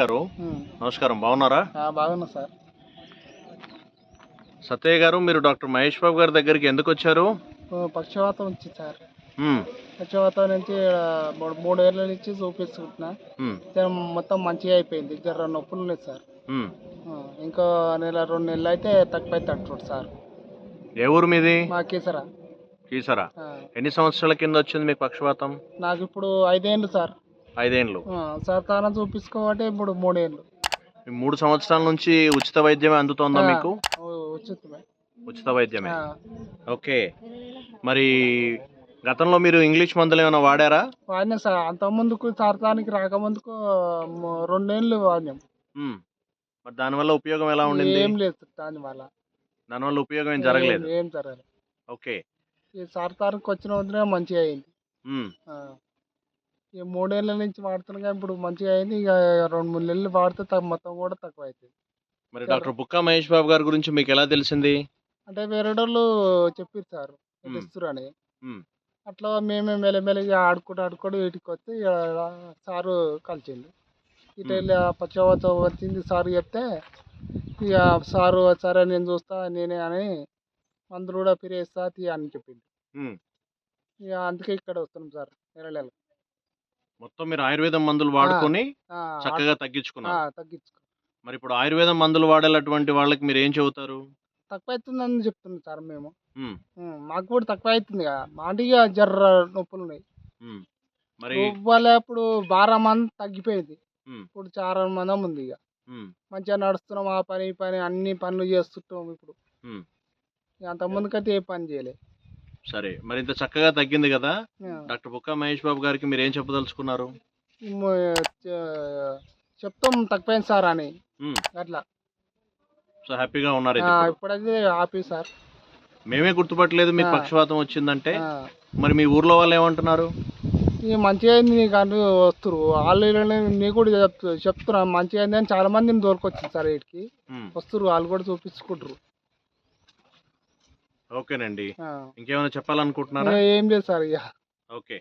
గారు. నమస్కారం. బాగున్నారా? బాగున్నా సార్. సత్యయ్య గారు మీరు డాక్టర్ మహేష్ బాబు గారి దగ్గరికి ఎందుకు వచ్చారు? పక్షవాతం వచ్చింది సార్. పక్షవాతం నుంచి మూడు మూడేళ్ళ నుంచి చూపిస్తున్నా మొత్తం మంచిగా అయిపోయింది. జర నొప్పులు లేదు సార్. ఇంకో నెల రెండు నెలలు అయితే తక్కువ అయితే అంటున్నాడు సార్. ఏ ఊరు మీది? మా కేసరా. కీసరా. ఎన్ని సంవత్సరాల కింద వచ్చింది మీకు పక్షపాతం నాకు ఇప్పుడు ఐదేళ్ళు సార్. ఐదేండ్లు. సర్తానం చూపించుకోబట్టి ఇప్పుడు మూడేళ్ళు ఈ మూడు సంవత్సరాల నుంచి ఉచిత వైద్యమే అందుతోందా మీకు? ఉచితమే. ఉచిత వైద్యమే. ఓకే. మరి గతంలో మీరు ఇంగ్లీష్ మందులు ఏమైనా వాడారా? వాడినా సార్. అంత ముందుకు సర్తానికి రాకముందుకు రెండేళ్ళు వాడినాం. మరి దానివల్ల ఉపయోగం ఎలా ఉండింది? ఏం లేదు దాని వల్ల దానివల్ల ఉపయోగం ఏం జరగలేదు? ఏం- ఏం జరగలేదు. ఓకే. ఈ సర్తానికి వచ్చిన వదిలే మంచిగా అయింది. ఆ. ఈ మూడేళ్ళ నుంచి వాడుతున్నా ఇప్పుడు మంచిగా అయింది. ఇక రెండు మూడు నెలలు వాడితే తగ్గ- మొత్తం కూడా తక్కువ అవుతుంది మరి డాక్టర్ బుక్కా మహేష్ బాబు గారి గురించి మీకు ఎలా తెలిసింది? అంటే వేరే వాళ్ళు చెప్పారు సార్ మ్మ్. ఇస్తురని మ్మ్. అట్లా మేమే మెల్లమెల్లగా ఆడుకుంటూ ఆడుకుంటూ వీటికి వస్తే ఇక సారు కలిసింది ఇటు వెళ్ళి ఆ పచ్చవత వచ్చింది సారు చెప్తే ఇక సారు సరే నేను చూస్తా నేనే అని మందులు కూడా ఫిరేస్తా తీ అని చెప్పింది మ్మ్. ఇక అందుకే ఇక్కడ వస్తున్నాం సార్ నెల నెల మొత్తం మీరు ఆయుర్వేదం మందులు వాడుకొని ఆ, చక్కగా ఆ, తగ్గించుకున్నారు తగ్గించుకో మరి ఇప్పుడు ఆయుర్వేదం మందులు వాడేటటువంటి వాళ్ళకి మీరు ఏం చెబుతారు తక్కువ అవుతుందని చెప్తున్నాం సార్ మేము. ఉమ్, మాకు కూడా తక్కువ అవుతుంది కదా మాటిగా జర్ర నొప్పులు ఉన్నాయి. మరి ఇవాళ ఇప్పుడు బారా మంది తగ్గిపోయింది. ఇప్పుడు చాలా మందం ఉంది ఇక. మంచిగా నడుస్తున్నాం ఆ పని ఈ పని అన్ని పనులు చేస్తుంటాం ఇప్పుడు. ఇక అంత ముందుకైతే ఏ పని చేయలే సరే మరి ఇంత చక్కగా తగ్గింది కదా. డాక్టర్ బుక్కా మహేష్ బాబు గారికి మీరు ఏం చెప్పదలుచుకున్నారు? చెప్తాం తక్కువైంది సార్ అని. అట్లా. సో హ్యాపీగా ఉన్నారు. ఇప్పుడైతే ఆపి సార్. మేమే గుర్తుపట్టలేదు మీకు. పక్షవాతం వచ్చిందంటే. మరి మీ ఊర్లో వాళ్ళు ఏమంటున్నారు? మంచిగా అయింది నీకు అని వస్తురు. వాళ్ళు నీ కూడా చెప్తు చెప్తున్నా. మంచిగా అయింది అని చాలా మందిని దొరకొచ్చింది సార్ వీటికి. వస్తురు వాళ్ళు కూడా చూపించుకుంటారు ఓకేనండి. ఇంకేమైనా చెప్పాలనుకుంటున్నారా? ఏం లేదు సార్ ఇక ఓకే.